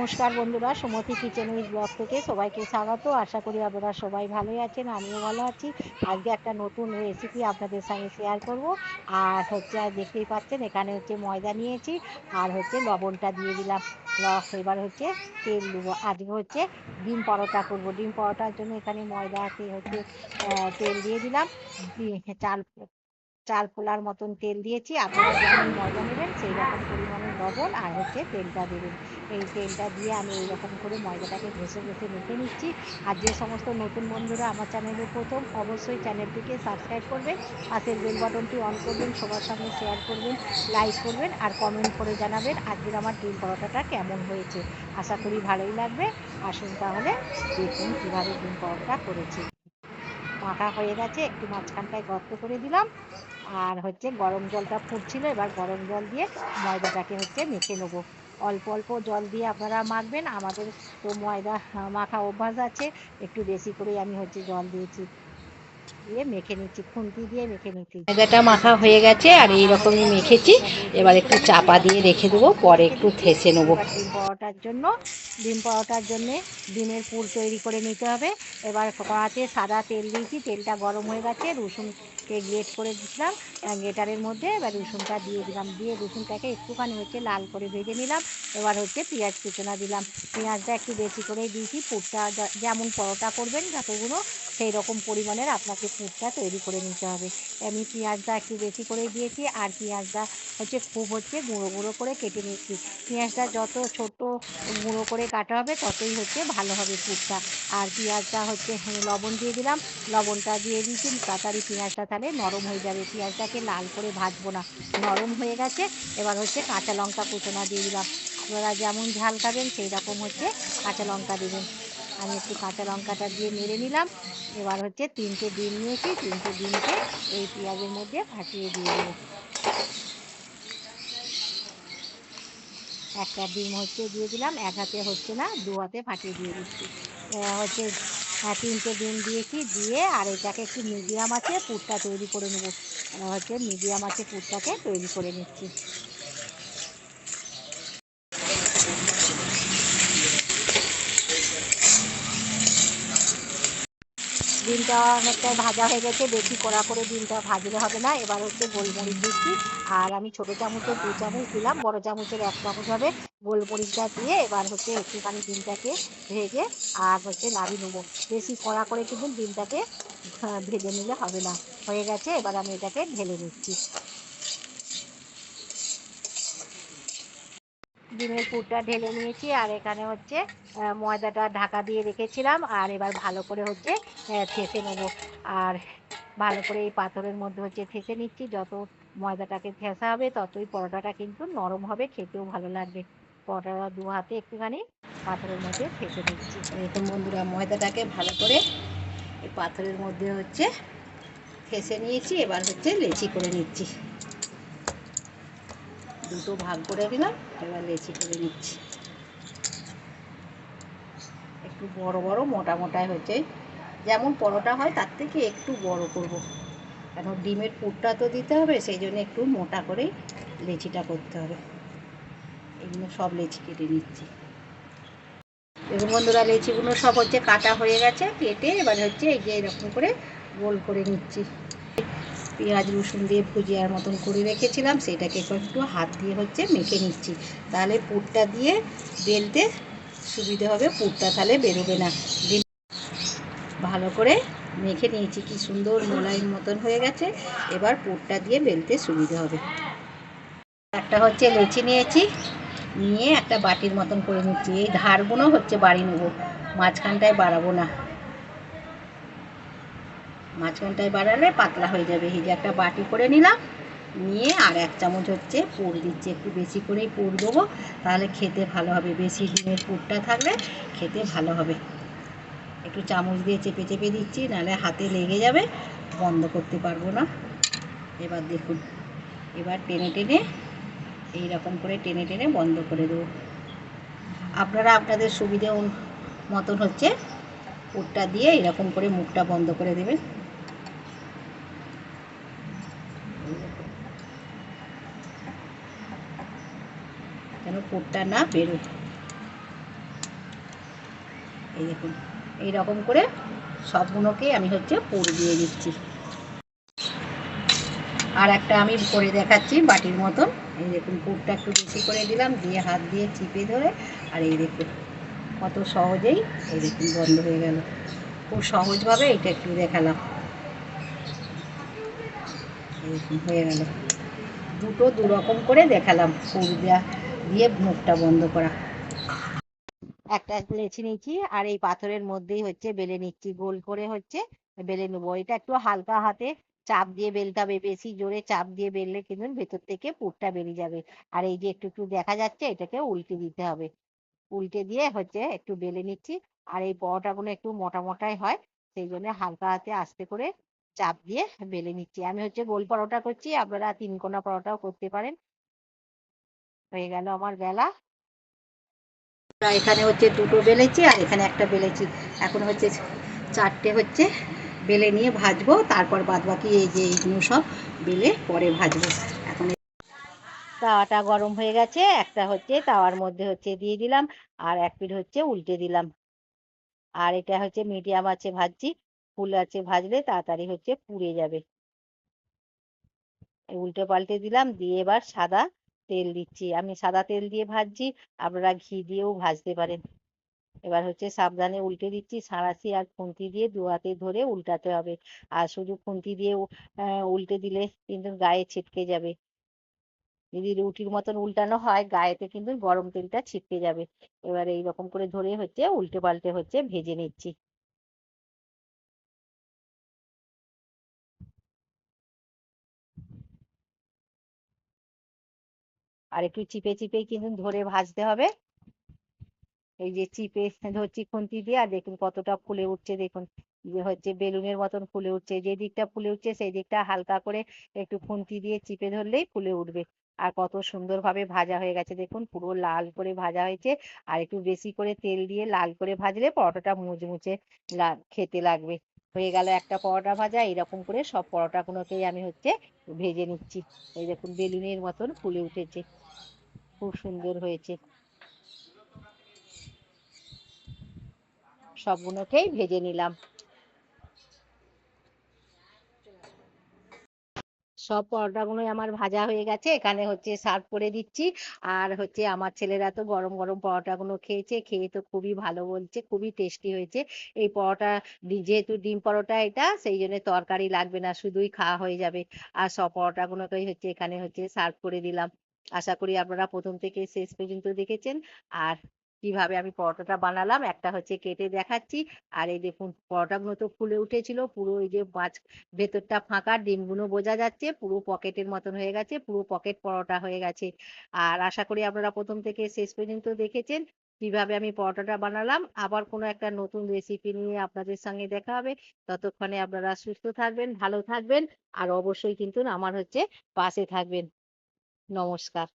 নমস্কার বন্ধুরা, সুমতি kitchen with blog থেকে সবাইকে স্বাগত। আশা করি আপনারা সবাই ভালোই আছেন, আমিও ভালো আছি। আজকে একটা নতুন রেসিপি আপনাদের সঙ্গে শেয়ার করব। আর হচ্ছে, আর দেখতেই পাচ্ছেন, এখানে হচ্ছে ময়দা নিয়েছি, আর হচ্ছে লবণটা দিয়ে দিলাম। ল- এবার হচ্ছে তেল দেবো। আজকে হচ্ছে ডিম পরোটা করব। ডিম পরোটার জন্য এখানে ময়দাতে হচ্ছে তেল দিয়ে দিলাম। দিয়ে চাল চাল ফোলার মতন তেল দিয়েছি। আপনারা যেমন ময়দা নেবেন সেই রকম পরিমাণে লবণ আর হচ্ছে তেলটা দেবেন। এই তেলটা দিয়ে আমি এইরকম করে ময়দাটাকে ঘষে ঘষে মেখে নিচ্ছি। আর যে সমস্ত নতুন বন্ধুরা আমার চ্যানেলে প্রথম, অবশ্যই চ্যানেলটিকে সাবস্ক্রাইব করবেন। পাশের বেল বাটনটি অন করবেন, সবার সঙ্গে শেয়ার করবেন লাইক করবেন আর কমেন্ট করে জানাবেন আজকের আমার ডিম পরোটাটা কেমন হয়েছে। আশা করি ভালোই লাগবে। আসুন তাহলে দেখুন কীভাবে ডিম পরোটা করেছি। মাখা হয়ে গেছে, একটু মাঝখানটায় গর্ত করে দিলাম। আর হচ্ছে গরম জলটা ফুটছিল, এবার গরম জল দিয়ে ময়দাটাকে হচ্ছে মেখে নেব। অল্প অল্প জল দিয়ে আপনারা মাখবেন। আমাদের তো ময়দা, মাখা অভ্যাস আছে, একটু বেশি করেই আমি হচ্ছে জল দিয়েছি। দিয়ে মেখে নিচ্ছি খুন্তি দিয়ে মেখে নিচ্ছি। ময়দাটা মাখা হয়ে গেছে আর এই রকমই মেখেছি। এবার একটু চাপা দিয়ে রেখে দেবো পরে একটু থেসে নেব। ডিম পরোটার জন্য ডিম পরোটার জন্যে ডিমের পুর তৈরি করে নিতে হবে। এবার কড়াতে সাদা তেল দিয়েছি তেলটা গরম হয়ে গেছে রসুনকে গ্রেট করে দিয়েছিলাম গ্রেটারের মধ্যে। এবার রসুনটা দিয়ে দিলাম দিয়ে রসুনটাকে একটুখানি হচ্ছে লাল করে ভেজে নিলাম। এবার হচ্ছে পেঁয়াজ কুচনা দিলাম। পেঁয়াজটা একটু বেশি করেই দিয়েছি পুরটা যেমন পরোটা করবেন যতগুলো সেই রকম পরিমাণের আপনাকে পুরটা তৈরি করে নিতে হবে। আমি পেঁয়াজটা একটু বেশি করেই দিয়েছি আর পেঁয়াজটা হচ্ছে খুব হচ্ছে গুঁড়ো গুঁড়ো করে কেটে নিচ্ছি পেঁয়াজটা যত ছোট গুঁড়ো করে কাটা হবে ততই হচ্ছে ভালো হবে পুরটা আর পেঁয়াজটা হচ্ছে হ্যাঁ, লবণ দিয়ে দিলাম। লবণটা দিয়ে দিয়েছি তাড়াতাড়ি পেঁয়াজটা তাহলে নরম হয়ে যাবে। পেঁয়াজটাকে লাল করে ভাজবো না। নরম হয়ে গেছে এবার হচ্ছে কাঁচা লঙ্কা কুচনা দিয়ে দিলাম। আপনারা যেমন ঝাল খাবেন সেই রকম হচ্ছে কাঁচা লঙ্কা দেবেন। আমি একটু কাঁচা লঙ্কাটা দিয়ে মেরে নিলাম। এবার হচ্ছে তিনটে ডিম নিয়েছি তিনটে ডিমকে এই পেঁয়াজের মধ্যে ফাটিয়ে দিয়ে দেবো। একটা ডিম হচ্ছে দিয়ে দিলাম এক হাতে হচ্ছে না দু হাতে ফাটিয়ে দিয়ে দিচ্ছি। হচ্ছে হ্যাঁ, তিনটে ডিম দিয়েছি দিয়ে আর এটাকে একটু মিডিয়াম আছে পুরটা তৈরি করে নেব। হচ্ছে মিডিয়াম আছে পুরটাকে তৈরি করে নিচ্ছি। ডিমটা অনেকটাই ভাজা হয়ে গেছে, বেশি কড়া করে ডিমটা ভাজলে হবে না। এবার হচ্ছে গোলমরিচ দিচ্ছি। আর আমি ছোট চামচের দু চামচ দিলাম, বড় চামচের এক চামচ হবে গোলমরিচটা দিয়ে এবার হচ্ছে একটুখানি ডিমটাকে ভেজে আর হচ্ছে নাড়িয়ে নেব। বেশি কড়া করে কিন্তু ডিমটাকে ভেজে নিলে হবে না। হয়ে গেছে, এবার আমি এটাকে ঢেলে নিচ্ছি। ডিমের পুরটা ঢেলে নিয়েছি, আর এখানে হচ্ছে ময়দাটা ঢাকা দিয়ে রেখেছিলাম, আর এবার ভালো করে হচ্ছে থেসে নেব। আর ভালো করে এই পাথরের মধ্যে হচ্ছে থেসে নিচ্ছি, যত ময়দাটাকে থেসা হবে, ততই পরোটাটা কিন্তু নরম হবে, খেতেও ভালো লাগবে। পরোটাটা দু হাতে একটুখানি পাথরের মধ্যে থেসে দিচ্ছি এরকম বন্ধুরা, ময়দাটাকে ভালো করে এই পাথরের মধ্যে হচ্ছে ফেসে নিয়েছি, এবার হচ্ছে লেচি করে নিচ্ছি। দুটো ভাগ করে দিলাম, এবার লেচি করে নিচ্ছি। একটু বড় বড়, মোটা মোটাই হচ্ছে। যেমন পরোটা হয়, তার থেকে একটু বড় করব। কেন, ডিমের পুরটা তো দিতে হবে, সেই জন্য একটু মোটা করেই লেচিটা করতে হবে। এগুলো সব লেচি কেটে নিচ্ছি। দেখুন বন্ধুরা, লেচিগুলো সব হচ্ছে কাটা হয়ে গেছে, কেটে এবার হচ্ছে এই যে এরকম করে গোল করে নিচ্ছি। পেঁয়াজ, রসুন দিয়ে ভুজিয়ার মতন করে রেখেছিলাম, সেটাকে একটু হাত দিয়ে হচ্ছে মেখে নিচ্ছি। তাহলে পুরটা দিয়ে বেলতে সুবিধে হবে, পুরটা তাহলে বেরোবে না। ভালো করে মেখে নিয়েছি, কি সুন্দর মোলায়েম মতন হয়ে গেছে। এবার পুরটা দিয়ে বেলতে সুবিধে হবে। একটা হচ্ছে লেচি নিয়েছি, নিয়ে একটা বাটির মতন করে নিচ্ছি। এই ধারগুলো হচ্ছে বাড়ি নেব, মাঝখানটায় বাড়াবো না। মাঝখানটায় বাড়ালে পাতলা হয়ে যাবে। এই যে একটা বাটি করে নিলাম, নিয়ে আর এক চামচ হচ্ছে পুর দিচ্ছি। একটু বেশি করেই পুর দেবো, তাহলে খেতে ভালো হবে। বেশি ডিমের পুরটা থাকলে খেতে ভালো হবে। একটু চামচ দিয়ে চেপে চেপে দিচ্ছি, নাহলে হাতে লেগে যাবে, বন্ধ করতে পারব না। এবার দেখুন, এবার টেনে টেনে এই রকম করে টেনে টেনে বন্ধ করে দেবো। আপনারা আপনাদের সুবিধে মতন হচ্ছে পুরটা দিয়ে এরকম করে মুখটা বন্ধ করে দেবেন। পুরটা না বেরোয় এই দেখুন এইরকম করে সবগুলোকেই আমি হচ্ছে পুর দিয়ে দিচ্ছি। আর একটা আমি করে দেখাচ্ছি বাটির মতন। এই দেখুন, পুরটা একটু বেশি করে দিলাম, দিয়ে হাত দিয়ে চিপে ধরে। আর এই দেখুন, কত সহজেই এই দেখুন বন্ধ হয়ে গেল। খুব সহজভাবে এটা একটু দেখালাম। এই হয়ে গেল। দুটো দু রকম করে দেখালাম পুর দেওয়া দিয়ে মুখটা বন্ধ করা। একটা লেচি নিচ্ছি আর এই পাথরের মধ্যেই হচ্ছে বেলে নিচ্ছি, গোল করে হচ্ছে বেলে নেব। এটা একটু হালকা হাতে চাপ দিয়ে বেলতে হবে, বেশি জোরে চাপ দিয়ে বেললে কিন্তু ভেতর থেকে পুরটা বেরিয়ে যাবে। আর এই যে একটু একটু দেখা যাচ্ছে এটাকে উল্টে দিতে হবে। উল্টে দিয়ে হচ্ছে একটু বেলে নিচ্ছি আর এই পরোটাগুলো একটু মোটা মোটাই হয়, সেই জন্য হালকা হাতে আস্তে করে চাপ দিয়ে বেলে নিচ্ছি। আমি হচ্ছে গোল পরোটা করছি, আপনারা তিন কোনা পরোটাও করতে পারেন। হয়ে গেল আমার বেলা। এখানে হচ্ছে দুটো বেলেছি আর এখানে একটা বেলেছি। এখন হচ্ছে চারটে হচ্ছে বেলে নিয়ে ভাজবো তারপর বাদ বাকি এই যে এইগুলো সব বেলে পরে ভাজবো। এখন তাওয়াটা গরম হয়ে গেছে একটা হচ্ছে তাওয়ার মধ্যে হচ্ছে দিয়ে দিলাম আর এক পিঠ হচ্ছে উল্টে দিলাম। আর এটা হচ্ছে মিডিয়াম আছে ভাজছি ফুল আছে ভাজলে তাড়াতাড়ি হচ্ছে পুড়ে যাবে। উল্টে পাল্টে দিলাম দিয়ে এবার সাদা তেল দিচ্ছি। আমি সাদা তেল দিয়ে ভাজছি, আপনারা ঘি দিয়েও ভাজতে পারেন। এবার হচ্ছে সাবধানে উল্টে দিচ্ছি, সাঁড়াশি আর খুন্তি দিয়ে দু হাতে ধরে উল্টাতে হবে। আর শুধু খুন্তি দিয়ে উল্টে দিলে কিন্তু গায়ে ছিটকে যাবে। যদি রুটির মতন উল্টানো হয়, গায়েতে কিন্তু গরম তেলটা ছিটকে যাবে। এবার এইরকম করে ধরে হচ্ছে, উল্টে পাল্টে হচ্ছে, ভেজে নিচ্ছি। আর একটু চিপে চিপে কিন্তু ধরে ভাজতে হবে। এই যে চিপে ধরছি খুন্তি দিয়ে, আর দেখুন কতটা ফুলে উঠছে, দেখুন। যে হচ্ছে বেলুনের মতন ফুলে উঠছে, যে দিকটা ফুলে উঠছে সেই দিকটা হালকা করে একটু খুন্তি দিয়ে চিপে ধরলেই ফুলে উঠবে। আর কত সুন্দরভাবে ভাজা হয়ে গেছে, দেখুন পুরো লাল করে ভাজা হয়েছে। আর একটু বেশি করে তেল দিয়ে লাল করে ভাজলে পরোটাটা মুচমুচে খেতে লাগবে। হয়ে গেল একটা পরোটা ভাজা, এরকম করে সব পরোটাগুলোকেই আমি হচ্ছে ভেজে নিচ্ছি। এই দেখুন, বেলুনের মতন ফুলে উঠেছে। খুব সুন্দর হয়েছে। সবগুলোকেই ভেজে নিলাম। সব পরোটা পরোটাগুলোই আমার ভাজা হয়ে গেছে। এখানে হচ্ছে সার্ভ করে দিচ্ছি। আর হচ্ছে আমার ছেলেরা তো গরম গরম পরোটাগুলো খেয়েছে। খেয়ে তো খুবই ভালো বলছে, খুবই টেস্টি হয়েছে। এই পরোটা যেহেতু ডিম পরোটা এটা, সেই জন্য তরকারি লাগবে না, শুধুই খাওয়া হয়ে যাবে। আর সব পরোটা পরোটাগুলোকেই হচ্ছে এখানে হচ্ছে সার্ভ করে দিলাম। আশা করি আপনারা প্রথম থেকে শেষ পর্যন্ত দেখেছেন। আর কীভাবে আমি পরোটাটা বানালাম, একটা হচ্ছে কেটে দেখাচ্ছি, আর এই দেখুন পরোটাগুলো তো ফুলে উঠেছিল, পুরো এই যে মাছ ভেতরটা ফাঁকা, ডিমগুলো বোঝা যাচ্ছে, পুরো পকেটের মতন হয়ে গেছে, পুরো পকেট পরোটা হয়ে গেছে। আর আশা করি আপনারা প্রথম থেকে শেষ পর্যন্ত দেখেছেন কীভাবে আমি পরোটাটা বানালাম। আবার কোনো একটা নতুন রেসিপি নিয়ে আপনাদের সঙ্গে দেখা হবে। ততক্ষণে আপনারা সুস্থ থাকবেন, ভালো থাকবেন, আর অবশ্যই কিন্তু আমার হচ্ছে পাশে থাকবেন। নমস্কার।